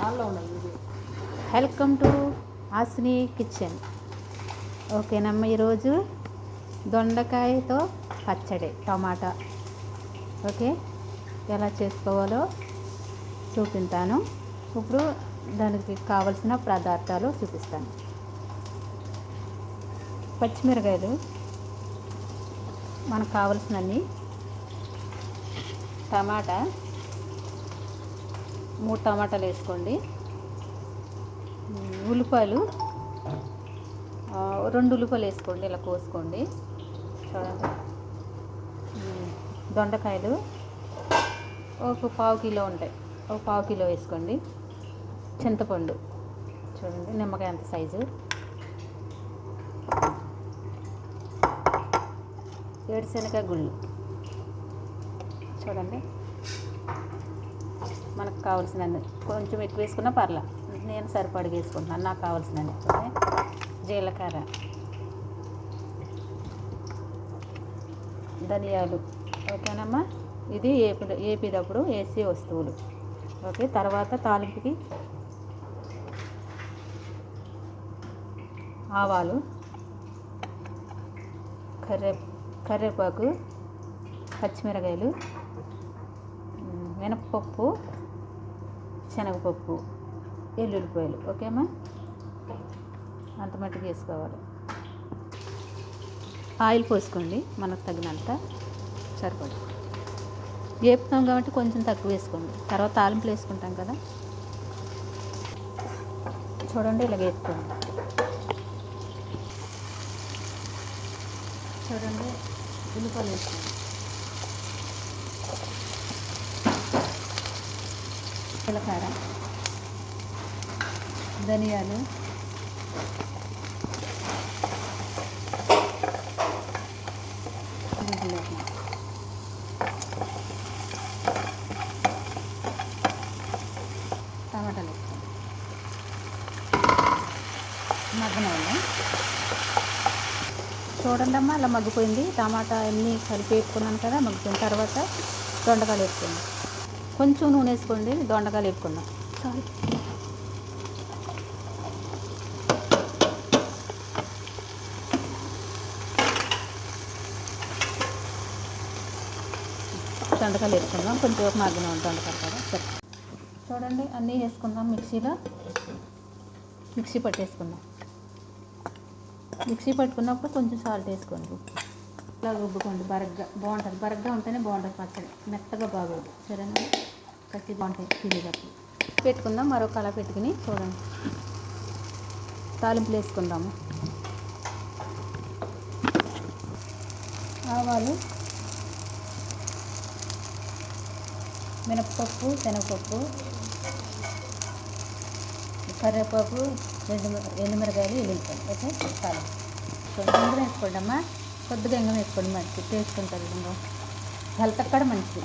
ఆల్లో ఉన్నాయి welcome to ఆసిని kitchen ఓకేనమ్మ ఈరోజు దొండకాయతో పచ్చడి టమాటా ఓకే ఎలా చేసుకోవాలో చూపించాను ఇప్పుడు దానికి కావలసిన పదార్థాలు చూపిస్తాను పచ్చిమిరకాయలు మనకు కావలసినన్ని టమాటా మూడు టమాటాలు వేసుకోండి. ఉల్లిపాయలు. రెండు ఉల్లిపాయలు వేసుకోండి ఇలా కోసుకోండి. చూడండి. దొండకాయలు. ఒక పావు కిలో ఉంటాయి. ఒక పావు కిలో వేసుకోండి. చింతపండు. చూడండి నిమ్మకాయ అంత సైజు. ఏడుశనగ గుళ్ళు. చూడండి. మనకు కావాల్సినన్ని. కొంచెం ఎక్కువ వేసుకున్నా పర్లా. నేను సరిపడిగా వేసుకుంటున్నాను. నాకు కావాల్సినన్ని. జీలకర్ర. ధనియాలు. ఓకేనమ్మా? ఇది ఏపి ఏపేటప్పుడు వేసే వస్తువులు. ఓకే? తర్వాత తాలింపుకి ఆవాలు. కర్రే కరివేపాకు పచ్చిమిరకాయలు. మినప్పప్పు. శనగపప్పు ఎల్లుల్లిపాయలు ఓకేమా అంత మట్టుకు వేసుకోవాలి. ఆయిల్ పోసుకోండి మనకు తగినంత సరిపడు. వేపుతాం కాబట్టి కొంచెం తక్కువ వేసుకోండి. తర్వాత తాలింపులు వేసుకుంటాం కదా? చూడండి ఇలా వేపుకోండి చూడండి ఉల్లిపాయలు వేసుకోండి. జీలకర్ర ధనియాలు టమాటాలు వేసుకోండి మగ్గనవ్వండి. చూడండి అమ్మా అలా మగ్గిపోయింది. టమాటా అన్నీ కలిపి వేసుకున్నాను కదా మగ్గిపోయిన తర్వాత దొండకాయలు వేసుకోండి. కొంచెం నూనె వేసుకోండి దొండకాయలు వేపుకుందాం. చాలు. దొండకాయలు వేసుకుందాం కొంచెం ఒక మగ్గిన దొండకాయలు కదా సరే. చూడండి అన్నీ వేసుకుందాం మిక్సీలో. మిక్సీ పట్టేసుకుందాం. మిక్సీ పట్టుకున్నప్పుడు కొంచెం సాల్ట్ వేసుకోండి. ఇలా రుబ్బుకోండి బరగ్గా బాగుంటుంది. బరగ్గా ఉంటేనే బాగుంటుంది పచ్చడి. మెత్తగా బాగోదు. సరేనా? కట్టి బాగుంటాయి తినేటప్పుడు పెట్టుకుందాం మరో కళ పెట్టుకుని చూడండి. తాలింపులు వేసుకుందాము. ఆవాలు మినప్పప్పు శనగపప్పు కరివేపాకు ఎండు ఎండుమిరకాయలు ఎల్లుల్లిపాయలు. ఓకే? చాలా. కొంచెం ఇంగం వేసుకోండి అమ్మా కొద్దిగా ఇంగం వేసుకోండి మంచిది టేస్ట్ ఉంటుంది ఇంగం హెల్త్ కూడా మంచిది.